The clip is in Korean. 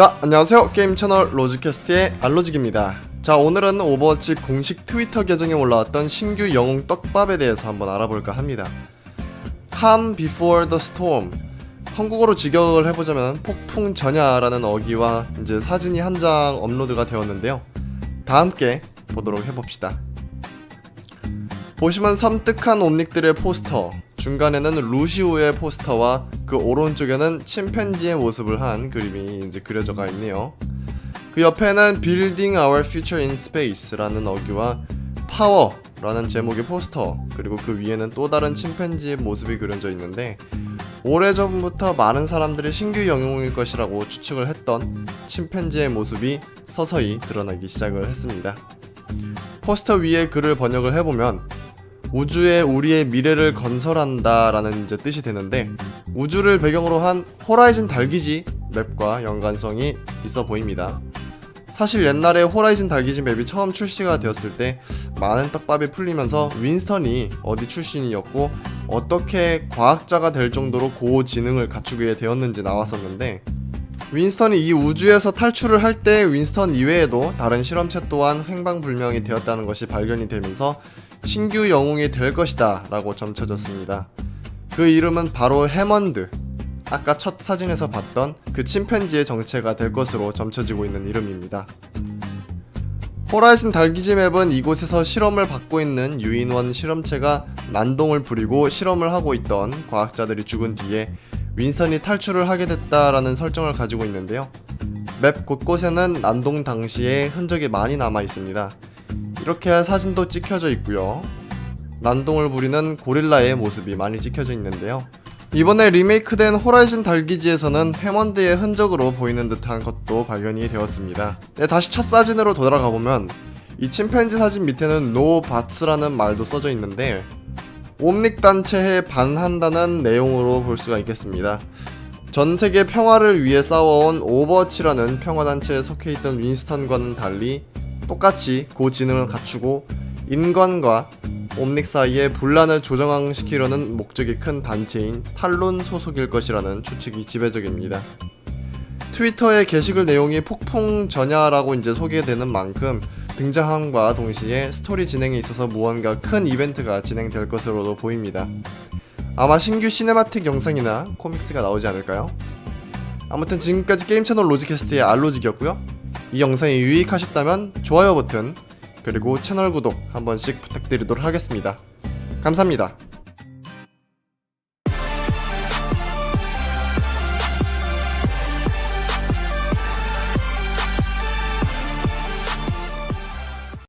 자, 안녕하세요. 게임 채널 로즈캐스트의 알로직입니다. 자, 오늘은 오버워치 공식 트위터 계정에 올라왔던 신규 영웅 떡밥에 대해서 한번 알아볼까 합니다. Calm before the storm. 한국어로 직역을 해보자면 폭풍 전야라는 어기와 이제 사진이 한 장 업로드가 되었는데요. 다 함께 보도록 해봅시다. 보시면 섬뜩한 옴닉들의 포스터, 중간에는 루시우의 포스터와 그 오른쪽에는 침팬지의 모습을 한 그림이 이제 그려져가 있네요. 그 옆에는 Building Our Future in Space라는 어기와 Power라는 제목의 포스터, 그리고 그 위에는 또 다른 침팬지의 모습이 그려져 있는데 오래전부터 많은 사람들이 신규 영웅일 것이라고 추측을 했던 침팬지의 모습이 서서히 드러나기 시작을 했습니다. 포스터 위에 글을 번역을 해보면 우주에 우리의 미래를 건설한다라는 이제 뜻이 되는데 우주를 배경으로 한 호라이즌 달기지 맵과 연관성이 있어 보입니다. 사실 옛날에 호라이즌 달기지 맵이 처음 출시가 되었을 때 많은 떡밥이 풀리면서 윈스턴이 어디 출신이었고 어떻게 과학자가 될 정도로 고지능을 갖추게 되었는지 나왔었는데 윈스턴이 이 우주에서 탈출을 할 때 윈스턴 이외에도 다른 실험체 또한 횡방불명이 되었다는 것이 발견이 되면서 신규 영웅이 될 것이다 라고 점쳐졌습니다. 그 이름은 바로 해먼드. 아까 첫 사진에서 봤던 그 침팬지의 정체가 될 것으로 점쳐지고 있는 이름입니다. 호라이즌 달기지 맵은 이곳에서 실험을 받고 있는 유인원 실험체가 난동을 부리고 실험을 하고 있던 과학자들이 죽은 뒤에 윈스턴이 탈출을 하게 됐다라는 설정을 가지고 있는데요. 맵 곳곳에는 난동 당시의 흔적이 많이 남아 있습니다. 이렇게 사진도 찍혀져 있고요. 난동을 부리는 고릴라의 모습이 많이 찍혀져 있는데요. 이번에 리메이크된 호라이즌 달기지에서는 해먼드의 흔적으로 보이는 듯한 것도 발견이 되었습니다. 네, 다시 첫 사진으로 돌아가 보면 이 침팬지 사진 밑에는 노 바츠라는 말도 써져 있는데 옴닉 단체에 반한다는 내용으로 볼 수가 있겠습니다. 전 세계 평화를 위해 싸워온 오버워치라는 평화 단체에 속해 있던 윈스턴과는 달리 똑같이 고지능을 갖추고 인간과 옴닉 사이에 분란을 조정시키려는 목적이 큰 단체인 탈론 소속일 것이라는 추측이 지배적입니다. 트위터의 게시글 내용이 폭풍 전야라고 이제 소개되는 만큼 등장함과 동시에 스토리 진행에 있어서 무언가 큰 이벤트가 진행될 것으로도 보입니다. 아마 신규 시네마틱 영상이나 코믹스가 나오지 않을까요? 아무튼 지금까지 게임 채널 로지캐스트의 알로직이었고요. 이 영상이 유익하셨다면 좋아요 버튼 그리고 채널 구독 한 번씩 부탁드리도록 하겠습니다. 감사합니다.